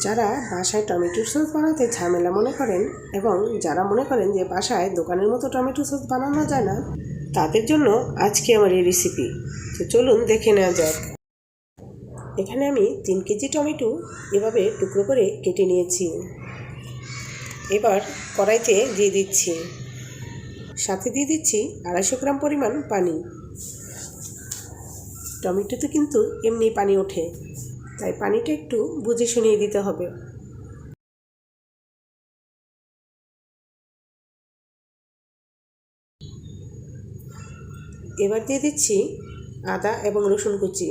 যারা বাসায় tomato sauce বানাতে ঝামেলা মনে করেন এবং যারা মনে করেন যে বাসায় দোকানের মতো টমেটো সস বানানো যায় না, তাদের জন্য আজকে আমার এই রেসিপি তো চলুন দেখে নেওয়া যাক। এখানে আমি তিন কেজি টমেটো এভাবে টুকরো করে কেটে নিয়েছি। এবার কড়াইতে দিয়ে দিচ্ছি। সাথে দিয়ে দিচ্ছি আড়াইশো গ্রাম পরিমাণ পানি। টমেটোতে কিন্তু এমনি পানি ওঠে। তাই পানিটা একটু বুঝে শুনিয়ে দিতে হবে। এবার দিয়ে দিচ্ছি আদা এবং রসুন কুচি।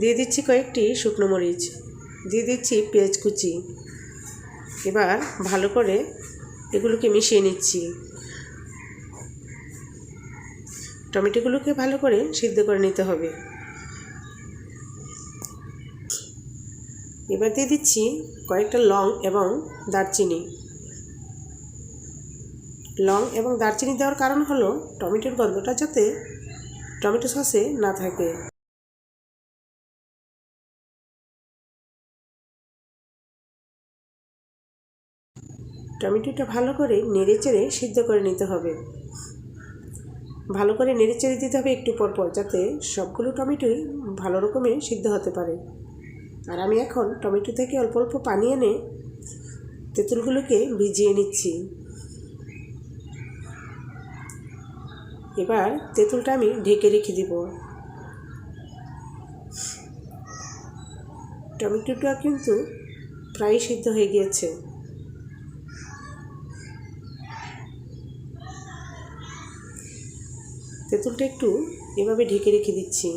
দিয়ে দিচ্ছি কয়েকটি শুকনো মরিচ। দিয়ে দিচ্ছি পেঁয়াজ কুচি। এবার ভালো করে এগুলোকে মিশিয়ে নিচ্ছি। টমেটোগুলোকে ভালো করে সিদ্ধ করে নিতে হবে। এবার দিয়ে দিচ্ছি কয়েকটা লং এবং দারচিনি। লং এবং দারচিনি দেওয়ার কারণ হলো টমেটোর গন্ধটা যাতে টমেটো সসে না থাকে। টমেটোটা ভালো করে নেড়ে চেড়ে সিদ্ধ করে নিতে হবে। ভালো করে নেড়ে চেড়ে দিতে হবে একটু পর পর যাতে সবগুলো টমেটোই ভালো রকমের সিদ্ধ হতে পারে। আর আমি এখন টমেটো থেকে অল্প অল্প পানি এনে তেঁতুলগুলোকে ভিজিয়ে নিচ্ছি। এবার তেঁতুলটা আমি ঢেকে রেখে দিব। টমেটোটা কিন্তু প্রায় সিদ্ধ হয়ে গিয়েছে। তেঁতুলটা একটু এভাবে ঢেকে রেখে দিচ্ছি।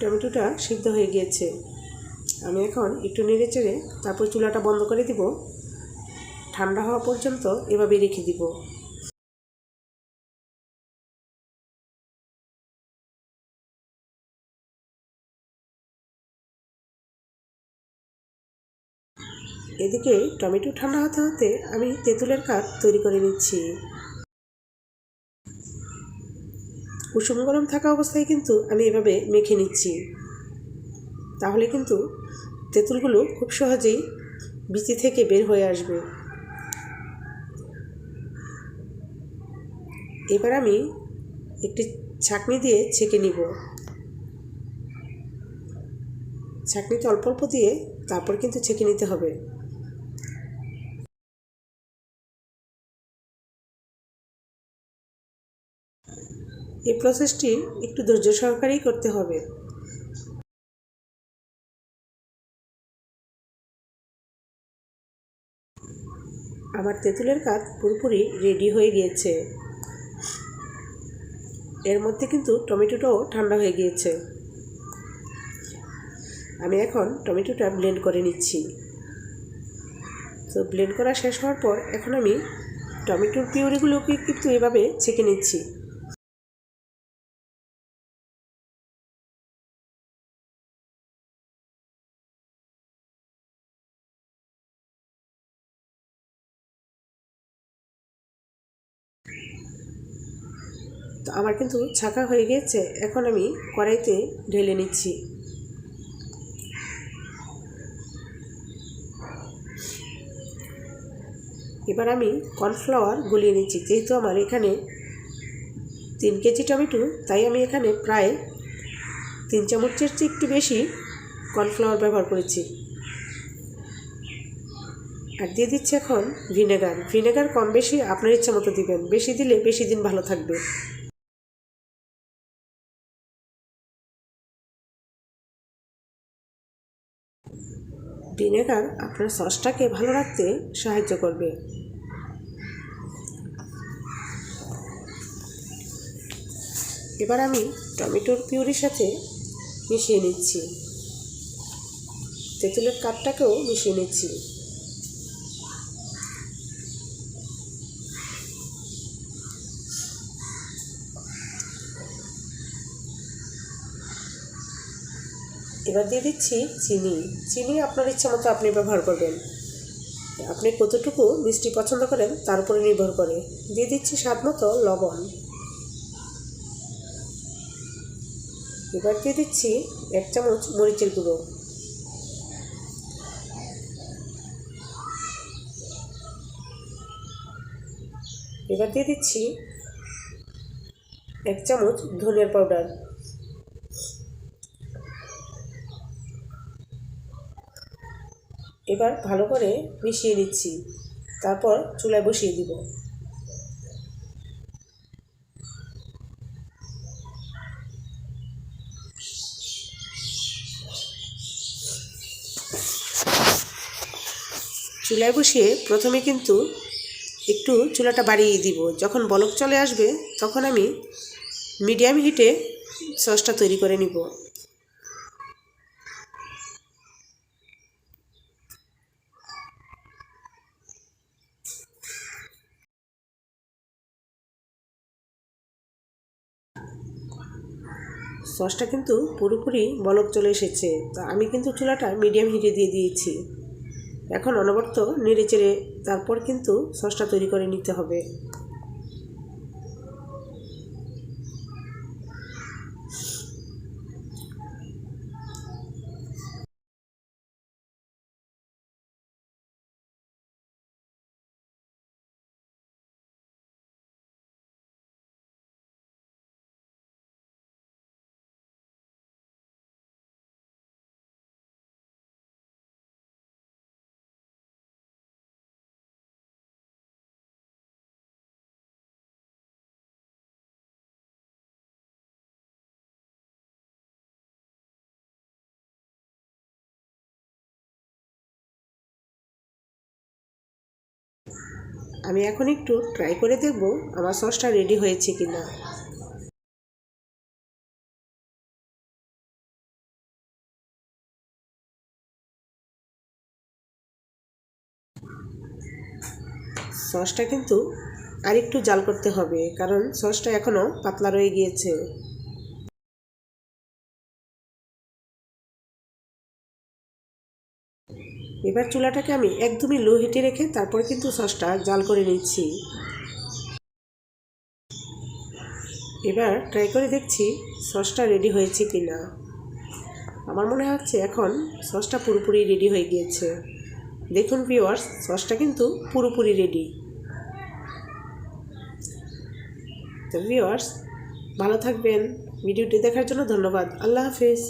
টমেটোটা সিদ্ধ হয়ে গিয়েছে। আমি এখন একটু নেড়ে চেড়ে তারপর চুলাটা বন্ধ করে দিব। ঠান্ডা হওয়া পর্যন্ত এভাবে রেখে দিব। এদিকে টমেটো ঠান্ডা হতে হতে আমি তেঁতুলের কাঠ তৈরি করে নিচ্ছি। কুসুম গরম থাকা অবস্থায় কিন্তু আমি এভাবে মেখে নিচ্ছি। তাহলে কিন্তু তেঁতুলগুলো খুব সহজেই বিচি থেকে বের হয়ে আসবে। এবার আমি একটি ছাঁকনি দিয়ে ছেঁকে নিব। ছাঁকনিতে অল্প অল্প দিয়ে তারপর কিন্তু ছেঁকে নিতে হবে। এই প্রসেসটি একটু ধৈর্য সহকারেই করতে হবে। আমার তেঁতুলের কাজ পুরোপুরি রেডি হয়ে গিয়েছে। এর মধ্যে কিন্তু টমেটোটাও ঠান্ডা হয়ে গিয়েছে। আমি এখন টমেটোটা ব্লেন্ড করে নিচ্ছি। তো ব্লেন্ড করা শেষ হওয়ার পর এখন আমি টমেটোর পিউরিগুলোকে কিন্তু এভাবে ছেঁকে নিচ্ছি। তো আমার কিন্তু ছাঁকা হয়ে গিয়েছে, এখন আমি কড়াইতে ঢেলে নিচ্ছি। এবার আমি কর্নফ্লাওয়ার গুলিয়ে নিচ্ছি, যেহেতু আমার এখানে তিন কেজি টমেটো, তাই আমি এখানে প্রায় তিন চামচের চেয়ে একটু বেশি কর্নফ্লাওয়ার ব্যবহার করেছি। আর দিয়ে দিচ্ছি এখন ভিনেগার। ভিনেগার কম বেশি আপনার ইচ্ছা মতো দিবেন, বেশি দিলে বেশি দিন ভালো থাকবে। ভিনেগার আপনার সসটাকে ভালো রাখতে সাহায্য করবে। এবার আমি টমেটোর পিউরির সাথে মিশিয়ে নিচ্ছি। তেঁতুলের কাঠটাকেও মিশিয়ে নিচ্ছি। এবার দিয়ে দিচ্ছি চিনি। চিনি আপনার ইচ্ছা মতো আপনি ব্যবহার করবেন। আপনি কতটুকু মিষ্টি পছন্দ করেন তার উপরে নির্ভর করে। দিয়ে দিচ্ছি স্বাদ মতো লবণ। এবার দিয়ে দিচ্ছি এক চামচ মরিচের গুঁড়ো। এবার দিয়ে দিচ্ছি এক চামচ ধনিয়ার পাউডার। এবার ভালো করে মিশিয়ে দিচ্ছি তারপর চুলায় বসিয়ে দিব। চুলায় বসিয়ে প্রথমে কিন্তু একটু চুলাটা বাড়িয়ে দিব। যখন বলক চলে আসবে, তখন আমি মিডিয়াম হিটে সসটা তৈরি করে নিব। সসটা কিন্তু পুরোপুরি বলক চলে এসেছে। তো আমি কিন্তু চুলাটা মিডিয়াম হিটে দিয়ে দিয়েছি। এখন অনবর্ত নেড়ে চেড়ে তারপর কিন্তু সসটা তৈরি করে নিতে হবে। আমি এখন একটু ট্রাই করে দেখব আমার সসটা রেডি হয়েছে কি না সসটা কিন্তু আরেকটু জাল করতে হবে, কারণ সসটা এখনও পাতলা রয়ে গিয়েছে। এবার চুলাটাকে আমি একদমই লো হিটে রেখে তারপরে কিন্তু সসটা জাল করে নিচ্ছি। এবার ট্রাই করে দেখছি সসটা রেডি হয়েছে কি না আমার মনে হচ্ছে এখন সসটা পুরোপুরি রেডি হয়ে গিয়েছে। দেখুন ভিওয়ার্স সসটা কিন্তু পুরোপুরি রেডি তো ভিওয়ার্স ভালো থাকবেন। ভিডিওটি দেখার জন্য ধন্যবাদ। আল্লাহ হাফিজ।